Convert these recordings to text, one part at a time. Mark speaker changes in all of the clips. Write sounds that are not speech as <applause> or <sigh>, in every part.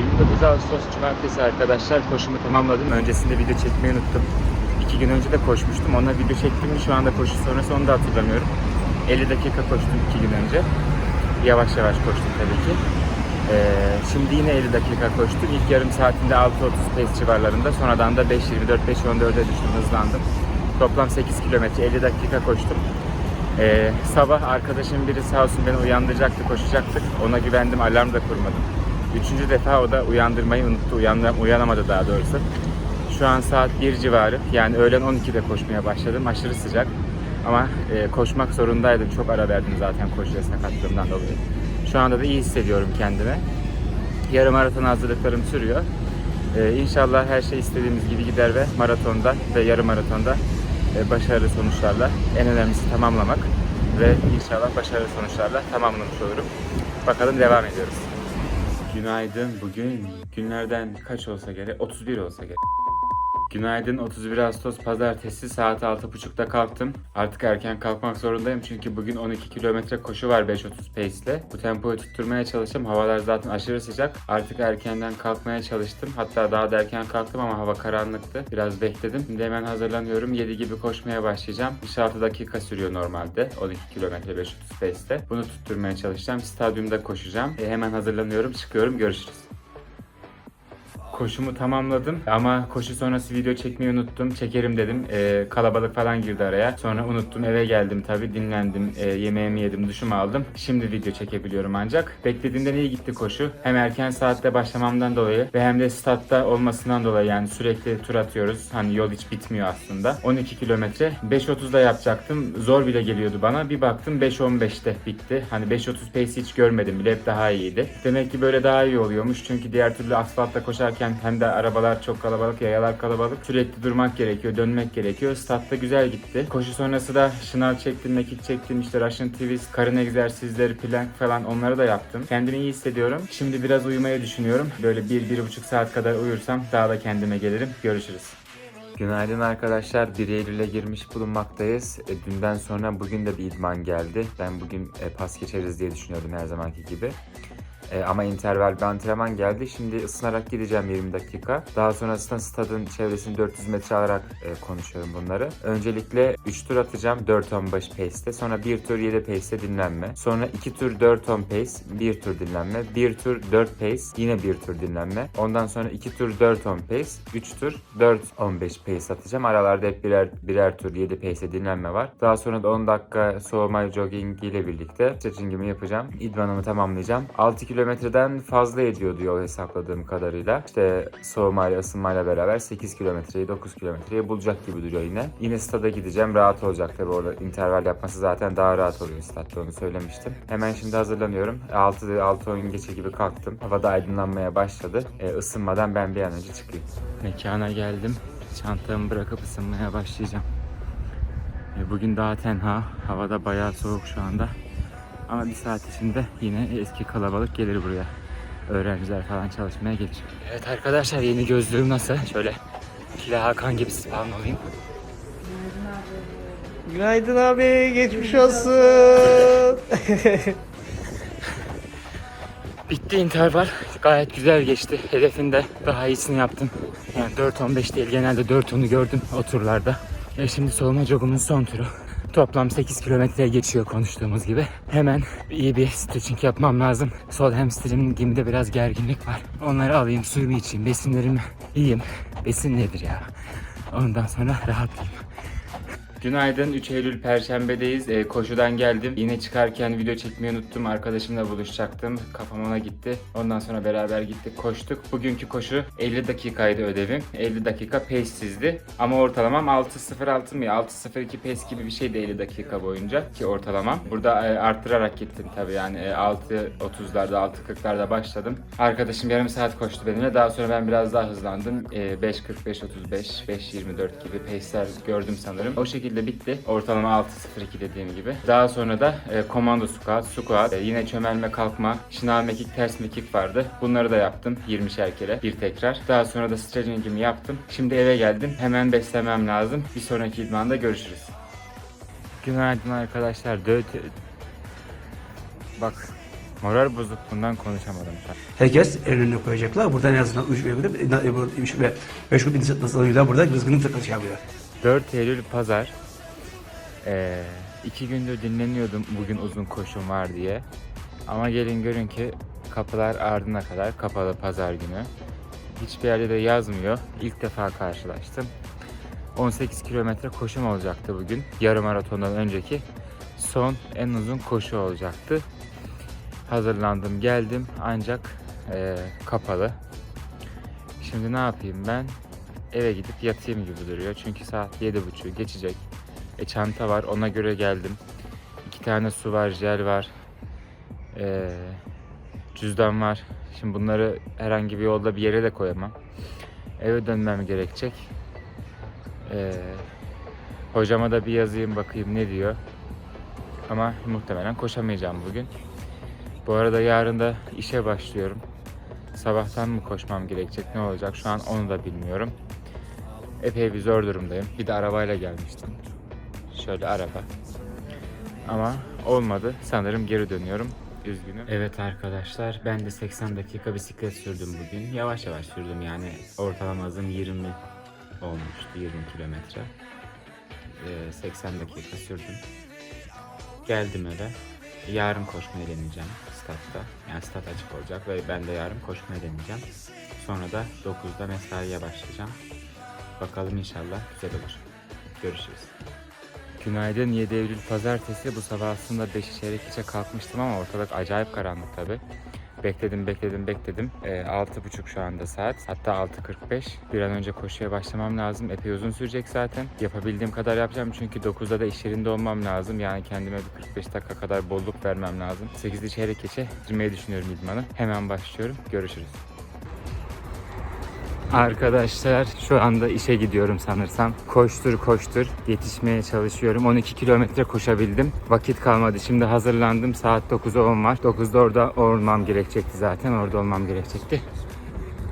Speaker 1: 8 Ağustos Cumartesi arkadaşlar koşumu tamamladım. Öncesinde video çekmeyi unuttum. İki gün önce de koşmuştum. Ona video çektim şu anda koşu sonrası onu da hatırlamıyorum. 50 dakika koştum iki gün önce. Yavaş yavaş koştum tabii ki. Ee, şimdi yine 50 dakika koştum. İlk yarım saatinde 6.30 pace civarlarında. Sonradan da 5.24, 5.14'e düştüm, hızlandım. Toplam 8 kilometre 50 dakika koştum. Ee, sabah arkadaşım biri sağ olsun beni uyandıracaktı, koşacaktık. Ona güvendim, alarm da kurmadım. Üçüncü defa o da uyandırmayı unuttu, uyanma, uyanamadı daha doğrusu. Şu an saat 1 civarı, yani öğlen 12'de koşmaya başladım. Aşırı sıcak ama e, koşmak zorundaydım. Çok ara verdim zaten koşuya sakatlığımdan dolayı. Şu anda da iyi hissediyorum kendimi. Yarım maraton hazırlıklarım sürüyor. Ee, inşallah her şey istediğimiz gibi gider ve maratonda ve yarım maratonda e, başarılı sonuçlarla en önemlisi tamamlamak ve inşallah başarılı sonuçlarla tamamlamış olurum. Bakalım devam ediyoruz. Günaydın. Bugün günlerden kaç olsa gerek? 31 olsa gerek. Günaydın 31 Ağustos Pazartesi saat 6.30'da kalktım. Artık erken kalkmak zorundayım çünkü bugün 12 kilometre koşu var 5.30 pace ile. Bu tempoyu tutturmaya çalıştım. Havalar zaten aşırı sıcak. Artık erkenden kalkmaya çalıştım. Hatta daha da erken kalktım ama hava karanlıktı. Biraz bekledim. Şimdi hemen hazırlanıyorum. 7 gibi koşmaya başlayacağım. 6 dakika sürüyor normalde. 12 kilometre 5.30 pace'te. Bunu tutturmaya çalışacağım. Stadyumda koşacağım. E, hemen hazırlanıyorum. Çıkıyorum. Görüşürüz. Koşumu tamamladım ama koşu sonrası video çekmeyi unuttum. Çekerim dedim. Ee, kalabalık falan girdi araya. Sonra unuttum. Eve geldim tabii. Dinlendim. Ee, yemeğimi yedim. Duşumu aldım. Şimdi video çekebiliyorum ancak. Beklediğimden iyi gitti koşu. Hem erken saatte başlamamdan dolayı ve hem de statta olmasından dolayı yani sürekli tur atıyoruz. Hani yol hiç bitmiyor aslında. 12 kilometre. 5.30'da yapacaktım. Zor bile geliyordu bana. Bir baktım 5.15'te bitti. Hani 5.30 pace hiç görmedim bile. Hep daha iyiydi. Demek ki böyle daha iyi oluyormuş. Çünkü diğer türlü asfaltta koşarken hem de arabalar çok kalabalık, yayalar kalabalık. Sürekli durmak gerekiyor, dönmek gerekiyor. Statta güzel gitti. Koşu sonrası da şınav çektim, mekik çektim, işte Russian twist, karın egzersizleri, plank falan onları da yaptım. Kendimi iyi hissediyorum. Şimdi biraz uyumayı düşünüyorum. Böyle bir, bir buçuk saat kadar uyursam daha da kendime gelirim. Görüşürüz. Günaydın arkadaşlar. 1 Eylül'e girmiş bulunmaktayız. E, dünden sonra bugün de bir idman geldi. Ben bugün e, pas geçeriz diye düşünüyordum her zamanki gibi. E, ama interval bir antrenman geldi. Şimdi ısınarak gideceğim 20 dakika. Daha sonrasında stadın çevresini 400 metre alarak e, konuşuyorum bunları. Öncelikle 3 tur atacağım 4-15 pace'te. Sonra 1 tur 7 pace'te dinlenme. Sonra 2 tur 4-10 pace, 1 tur dinlenme. 1 tur 4 pace, yine 1 tur dinlenme. Ondan sonra 2 tur 4-10 pace, 3 tur 4-15 pace atacağım. Aralarda hep birer, birer tur 7 pace'e dinlenme var. Daha sonra da 10 dakika soğuma jogging ile birlikte stretchingimi yapacağım. İdmanımı tamamlayacağım. 6 kilometreden fazla ediyordu yol hesapladığım kadarıyla. İşte soğumayla ısınmayla beraber 8 kilometreyi 9 kilometreyi bulacak gibi duruyor yine. Yine stada gideceğim. Rahat olacak tabii orada interval yapması zaten daha rahat oluyor statta onu söylemiştim. Hemen şimdi hazırlanıyorum. 6 6 oyun geçe gibi kalktım. Havada aydınlanmaya başladı. E, ısınmadan ben bir an önce çıkayım. Mekana geldim. Çantamı bırakıp ısınmaya başlayacağım. E, bugün daha tenha. Havada bayağı soğuk şu anda. Ama bir saat içinde yine eski kalabalık gelir buraya. Öğrenciler falan çalışmaya gelir. Evet arkadaşlar yeni gözlüğüm nasıl? Şöyle Kila Hakan gibi spawn olayım.
Speaker 2: Günaydın abi, geçmiş olsun. <laughs>
Speaker 1: Bitti interval. Gayet güzel geçti. Hedefinde daha iyisini yaptım. Yani 4.15 değil genelde 4.10'u gördüm o turlarda. E şimdi soğuma jogumun son turu. Toplam 8 kilometreye geçiyor konuştuğumuz gibi. Hemen iyi bir stretching yapmam lazım. Sol hamstringimde biraz gerginlik var. Onları alayım, suyumu içeyim, besinlerimi yiyeyim. Besin nedir ya? Ondan sonra rahatlayayım. Günaydın 3 Eylül Perşembe'deyiz. Ee, koşudan geldim. Yine çıkarken video çekmeyi unuttum. Arkadaşımla buluşacaktım. Kafam ona gitti. Ondan sonra beraber gittik koştuk. Bugünkü koşu 50 dakikaydı ödevim. 50 dakika pace'sizdi. Ama ortalamam 6.06 mı? 6.02 pace gibi bir şeydi 50 dakika boyunca ki ortalamam. Burada e, arttırarak gittim tabii yani e, 6.30'larda 6.40'larda başladım. Arkadaşım yarım saat koştu benimle. Daha sonra ben biraz daha hızlandım. E, 5.45 35 5.24 gibi pace'ler gördüm sanırım. O şekilde bitti. Ortalama 6.02 dediğim gibi. Daha sonra da e, komando squat, squat, e, yine çömelme kalkma, şınav mekik, ters mekik vardı. Bunları da yaptım 20'şer kere bir tekrar. Daha sonra da stretchingimi yaptım. Şimdi eve geldim. Hemen beslemem lazım. Bir sonraki idmanda görüşürüz. Günaydın arkadaşlar. Dört... Bak Moral bozukluğundan konuşamadım.
Speaker 3: Herkes önüne koyacaklar. Buradan en azından 3 ve 3 ve 5 grup insanlar burada rızkını şey yapıyor.
Speaker 1: 4 Eylül Pazar. Ee, iki gündür dinleniyordum bugün uzun koşum var diye. Ama gelin görün ki kapılar ardına kadar kapalı pazar günü. Hiçbir yerde de yazmıyor. İlk defa karşılaştım. 18 kilometre koşum olacaktı bugün. Yarım maratondan önceki son en uzun koşu olacaktı. Hazırlandım geldim ancak ee, kapalı. Şimdi ne yapayım ben? Eve gidip yatayım gibi duruyor. Çünkü saat 7.30 geçecek. E çanta var ona göre geldim. İki tane su var, jel var. Ee, cüzdan var. Şimdi bunları herhangi bir yolda bir yere de koyamam. Eve dönmem gerekecek. Ee, hocama da bir yazayım bakayım ne diyor. Ama muhtemelen koşamayacağım bugün. Bu arada yarın da işe başlıyorum. Sabahtan mı koşmam gerekecek ne olacak şu an onu da bilmiyorum. Epey bir zor durumdayım. Bir de arabayla gelmiştim. Şöyle araba. Ama olmadı. Sanırım geri dönüyorum. Üzgünüm. Evet arkadaşlar ben de 80 dakika bisiklet sürdüm bugün. Yavaş yavaş sürdüm yani ortalama hızım 20 olmuştu 20 kilometre. Ee, 80 dakika sürdüm. Geldim eve. Yarın koşmayı deneyeceğim statta. Yani stat açık olacak ve ben de yarın koşmayı deneyeceğim. Sonra da 9'da mesaiye başlayacağım. Bakalım inşallah güzel olur. Görüşürüz. Günaydın 7 Eylül Pazartesi. Bu sabah aslında 5 çeyrek geçe kalkmıştım ama ortalık acayip karanlık tabi. Bekledim bekledim bekledim. Ee, 6.30 şu anda saat. Hatta 6.45. Bir an önce koşuya başlamam lazım. Epey uzun sürecek zaten. Yapabildiğim kadar yapacağım çünkü 9'da da iş yerinde olmam lazım. Yani kendime bir 45 dakika kadar bolluk vermem lazım. 8'de çeyrek geçe bitirmeyi düşünüyorum idmanı. Hemen başlıyorum. Görüşürüz. Arkadaşlar şu anda işe gidiyorum sanırsam. Koştur koştur yetişmeye çalışıyorum. 12 kilometre koşabildim. Vakit kalmadı. Şimdi hazırlandım. Saat 9'a 10 var. 9'da orada olmam gerekecekti zaten. Orada olmam gerekecekti.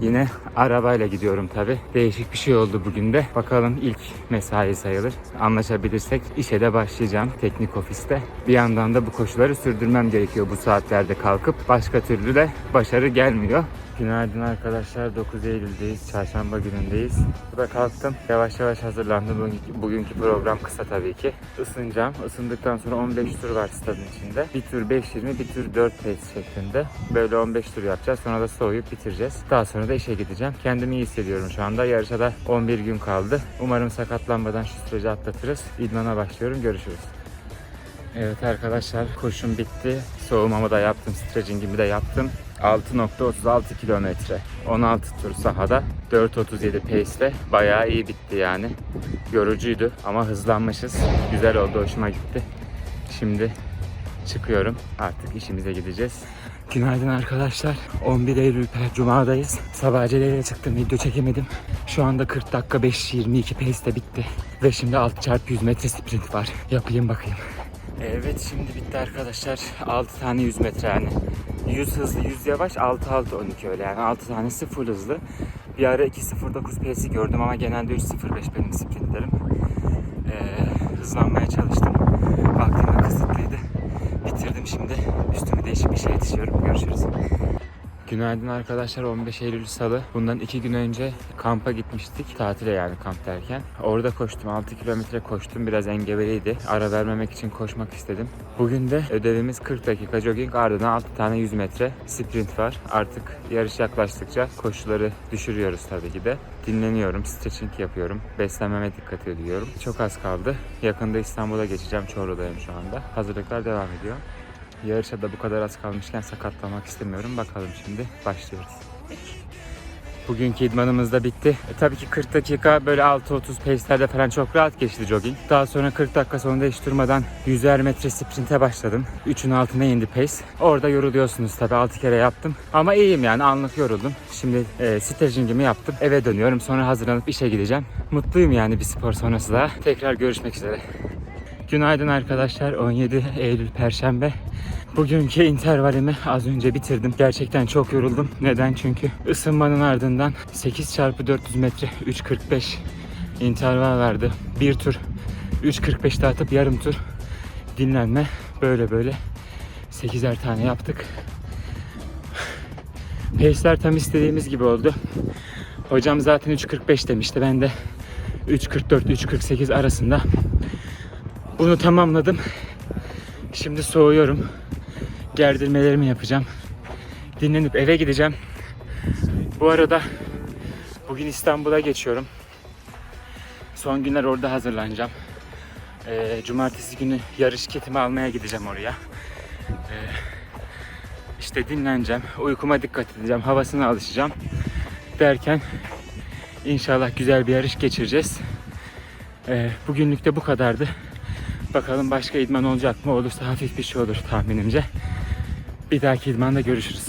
Speaker 1: Yine arabayla gidiyorum tabi. Değişik bir şey oldu bugün de. Bakalım ilk mesai sayılır. Anlaşabilirsek işe de başlayacağım teknik ofiste. Bir yandan da bu koşuları sürdürmem gerekiyor bu saatlerde kalkıp. Başka türlü de başarı gelmiyor. Günaydın arkadaşlar. 9 Eylül'deyiz. Çarşamba günündeyiz. Burada kalktım. Yavaş yavaş hazırlandım. Bugünkü, bugünkü program kısa tabii ki. Isınacağım. Isındıktan sonra 15 tur var stadın içinde. Bir tur 5.20, bir tur 4 pace şeklinde. Böyle 15 tur yapacağız. Sonra da soğuyup bitireceğiz. Daha sonra da işe gideceğim. Kendimi iyi hissediyorum şu anda. Yarışa da 11 gün kaldı. Umarım sakatlanmadan şu süreci atlatırız. İdmana başlıyorum. Görüşürüz. Evet arkadaşlar koşum bitti. Soğumamı da yaptım. Stretchingimi de yaptım. 6.36 kilometre. 16 tur sahada. 4.37 pace ile bayağı iyi bitti yani. Yorucuydu ama hızlanmışız. Güzel oldu. Hoşuma gitti. Şimdi çıkıyorum. Artık işimize gideceğiz. Günaydın arkadaşlar. 11 Eylül Cuma'dayız. Sabah aceleyle çıktım. Video çekemedim. Şu anda 40 dakika 5.22 pace de bitti. Ve şimdi 6 çarpı 100 metre sprint var. Yapayım bakayım. Evet şimdi bitti arkadaşlar. 6 tane 100 metre yani. 100 hızlı 100 yavaş 6 6 12 öyle yani 6 tanesi full hızlı. Bir ara 2.09 pace'i gördüm ama genelde 3.05 benim sprintlerim. Ee, hızlanmaya çalıştım. Vaktim de kısıtlıydı. Bitirdim şimdi. Üstümü değişip işe yetişiyorum. Görüşürüz. Günaydın arkadaşlar 15 Eylül Salı. Bundan iki gün önce kampa gitmiştik. Tatile yani kamp derken. Orada koştum 6 kilometre koştum. Biraz engebeliydi. Ara vermemek için koşmak istedim. Bugün de ödevimiz 40 dakika jogging ardından 6 tane 100 metre sprint var. Artık yarış yaklaştıkça koşuları düşürüyoruz tabii ki de. Dinleniyorum, stretching yapıyorum. Beslenmeme dikkat ediyorum. Çok az kaldı. Yakında İstanbul'a geçeceğim. Çorlu'dayım şu anda. Hazırlıklar devam ediyor. Yarışa da bu kadar az kalmışken sakatlamak istemiyorum. Bakalım şimdi başlıyoruz. Bugünkü idmanımız da bitti. E, tabii ki 40 dakika böyle 6.30 pace'lerde falan çok rahat geçti jogging. Daha sonra 40 dakika sonunda hiç durmadan 100'er metre sprinte başladım. 3'ün altına indi pace. Orada yoruluyorsunuz tabii 6 kere yaptım. Ama iyiyim yani anlık yoruldum. Şimdi e, stretchingimi yaptım. Eve dönüyorum sonra hazırlanıp işe gideceğim. Mutluyum yani bir spor sonrası da. Tekrar görüşmek üzere. Günaydın arkadaşlar. 17 Eylül Perşembe. Bugünkü intervalimi az önce bitirdim. Gerçekten çok yoruldum. Neden? Çünkü ısınmanın ardından 8 çarpı 400 metre 3.45 interval verdi. Bir tur 3.45'te atıp yarım tur dinlenme. Böyle böyle 8'er tane yaptık. Pace'ler tam istediğimiz gibi oldu. Hocam zaten 3.45 demişti. Ben de 3.44, 3.48 arasında bunu tamamladım. Şimdi soğuyorum. Gerdirmelerimi yapacağım. Dinlenip eve gideceğim. Bu arada bugün İstanbul'a geçiyorum. Son günler orada hazırlanacağım. Ee, cumartesi günü yarış kitimi almaya gideceğim oraya. Ee, işte dinleneceğim. Uykuma dikkat edeceğim. Havasına alışacağım. Derken inşallah güzel bir yarış geçireceğiz. Ee, bugünlük de bu kadardı. Bakalım başka idman olacak mı? Olursa hafif bir şey olur tahminimce. Bir dahaki idmanda görüşürüz.